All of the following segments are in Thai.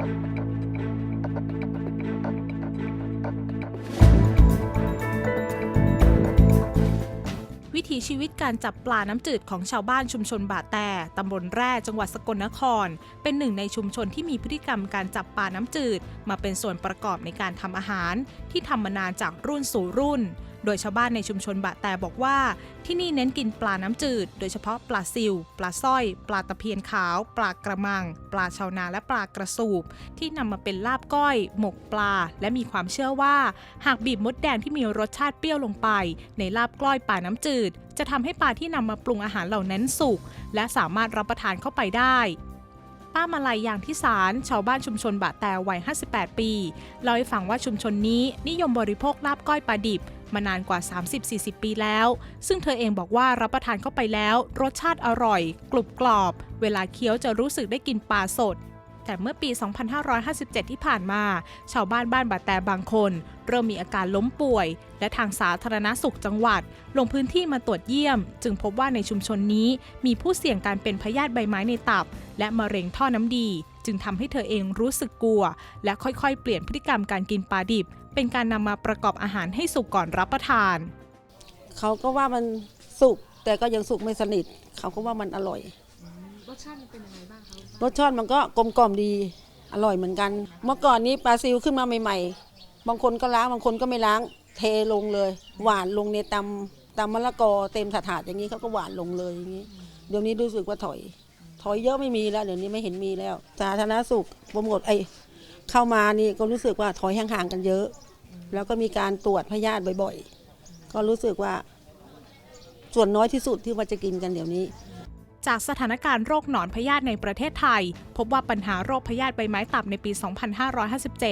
วิถีชีวิตการจับปลาน้ำจืดของชาวบ้านชุมชนบาแต่ตำบลแร่จังหวัดสกลนคร เป็นหนึ่งในชุมชนที่มีพฤติกรรมการจับปลาน้ำจืด มาเป็นส่วนประกอบในการทำอาหาร ที่ทำมานานจากรุ่นสู่รุ่น โดยชาวบ้านในชุมชนบะแต่บอกว่า ที่นี่เน้นกินปลาน้ำจืด โดยเฉพาะปลาซิว ปลาสร้อย ปลาตะเพียนขาว ปลากระมัง ปลาชาวนาและปลากระสูบ ที่นำมาเป็นลาบก้อย หมกปลา และมีความเชื่อว่า หากบีบมดแดงที่มีรสชาติเปรี้ยวลงไป ในลาบกล้อยปลาน้ำจืด จะทำให้ปลาที่นำมาปรุงอาหารเหล่านั้นสุกและสามารถรับประทานเข้าไปได้ป้ามาลัยอย่างที่สารชาวบ้านชุมชนบะแต่วัย 58 ปี เล่าให้ฟังว่าชุมชนนี้นิยมบริโภคลาบก้อยปลาดิบ มานานกว่า 30-40 ปีแล้ว ซึ่งเธอเองบอกว่ารับประทานเข้าไปแล้ว รสชาติอร่อย กรุบกรอบ เวลาเคี้ยวจะรู้สึกได้กินปลาสด แต่เมื่อปี 2557 ที่ผ่านมา ชาวบ้านบ้านบาแต่บางคน เริ่มมีอาการล้มป่วย และทางสาธารณสุขจังหวัด ลงพื้นที่มาตรวจเยี่ยม จึงพบว่าในชุมชนนี้มีผู้เสี่ยงการเป็นพยาธิใบไม้ในตับ และมะเร็งท่อน้ำดี จึงทำให้เธอเองรู้สึกกลัว และค่อยๆ เปลี่ยนพฤติกรรมการกินปลาดิบ เป็นการนำมาประกอบอาหารให้สุกก่อนรับประทาน เขาก็ว่ามันสุกแต่ก็ยังสุกไม่สนิท เขาก็ว่ามันอร่อย รสชาติมันเป็นยังไงบ้างคะรสชาติมันก็กลมกล่อมดีอร่อยเหมือนกัน เมื่อก่อนนี้ปลาซิวขึ้นมาใหม่ ๆ บางคนก็ล้างบางคนก็ไม่ล้าง เทลงเลย หวานลงในตำตำมะละกอเต็มถาดๆอย่างนี้เขาก็หวานลงเลยอย่างนี้ เดี๋ยวนี้รู้สึกว่าถอย ถอยเยอะไม่มีแล้ว เดี๋ยวนี้ไม่เห็นมีแล้ว สาธารณสุขโปรโมทไอ เข้ามานี่ก็รู้สึกว่าถอยห่างๆกันเยอะ แล้วก็มีการตรวจพยาธิบ่อยๆ ก็รู้สึกว่า ส่วนน้อยที่สุดที่ว่าจะกินกันเดี๋ยวนี้ จากสถานการณ์โรคหนอนพยาธิในประเทศไทย พบว่าปัญหาโรคพยาธิใบไม้ตับในปี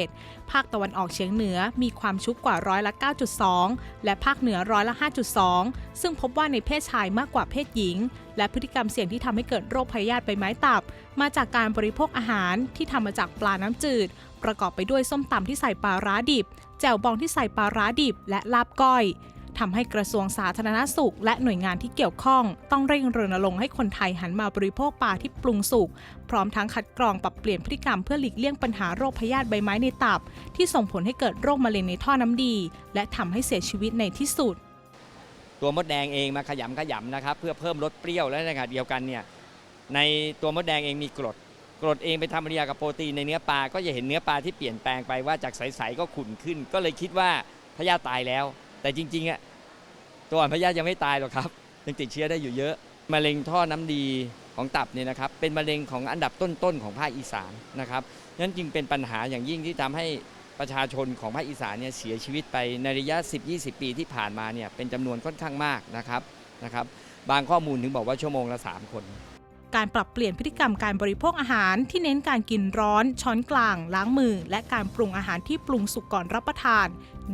2557 ภาคตะวันออกเฉียงเหนือมีความชุกกว่าร้อยละ 9.2 และภาคเหนือร้อยละ 5.2 ซึ่งพบว่าในเพศชายมากกว่าเพศหญิง และพฤติกรรมเสี่ยงที่ทำให้เกิดโรคพยาธิใบไม้ตับ มาจากการบริโภคอาหารที่ทำมาจากปลาน้ำจืด ประกอบไปด้วยส้มตำที่ใส่ปลาร้าดิบ แจ่วบองที่ใส่ปลาร้าดิบ และลาบก้อย ทำให้กระทรวงสาธารณสุข และหน่วยงานที่เกี่ยวข้อง ต้องเร่งรณรงค์ให้คนไทยหันมาบริโภคปลาที่ปรุงสุก พร้อมทั้งคัดกรองปรับเปลี่ยนพฤติกรรมเพื่อหลีกเลี่ยงปัญหาโรคพยาธิใบไม้ในตับ ที่ส่งผลให้เกิดโรคมะเร็งในท่อน้ำดี และทำให้เสียชีวิตในที่สุด ตัวมดแดงเองมาขยำขยำนะครับเพื่อเพิ่มรสเปรี้ยวและในขณะเดียวกันเนี่ยในตัวมดแดงเองมีกรดกรดเองไปทำปฏิกิริยากับโปรตีนในเนื้อปลาก็จะเห็นเนื้อปลาที่เปลี่ยนแปลงไปว่าจากใสๆก็ขุ่นขึ้น ก็เลยคิดว่าพยาธิตายแล้ว แต่จริงๆอะตัวอ่อนพยาธยังไม่ตายหรอกครับยังติดเชื้อได้อยู่เยอะมะเร็งท่อน้ำดีของตับเนี่ยนะครับเป็นมะเร็งของอันดับต้นๆของภาคอีสานนะครับนั่นจึงเป็นปัญหาอย่างยิ่งที่ทำให้ประชาชนของภาคอีสานเนี่ยเสียชีวิตไปในระยะ 10-20 ปีที่ผ่านมาเนี่ยเป็นจำนวนค่อนข้างมากนะครับนะครับบางข้อมูลถึงบอกว่าชั่วโมงละ 3 คน การปรับเปลี่ยนพฤติกรรมการบริโภคอาหารที่เน้นการกินร้อน ช้อนกลาง ล้างมือ และการปรุงอาหารที่ปรุงสุกก่อนรับประทาน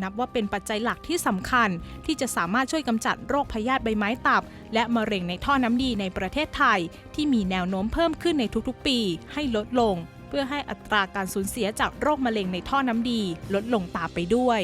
นับว่าเป็นปัจจัยหลักที่สำคัญ ที่จะสามารถช่วยกำจัดโรคพยาธิใบไม้ตับ และมะเร็งในท่อน้ำดีในประเทศไทย ที่มีแนวโน้มเพิ่มขึ้นในทุกๆ ปี ให้ลดลง เพื่อให้อัตราการสูญเสียจากโรคมะเร็งในท่อน้ำดี ลดลงตามไปด้วย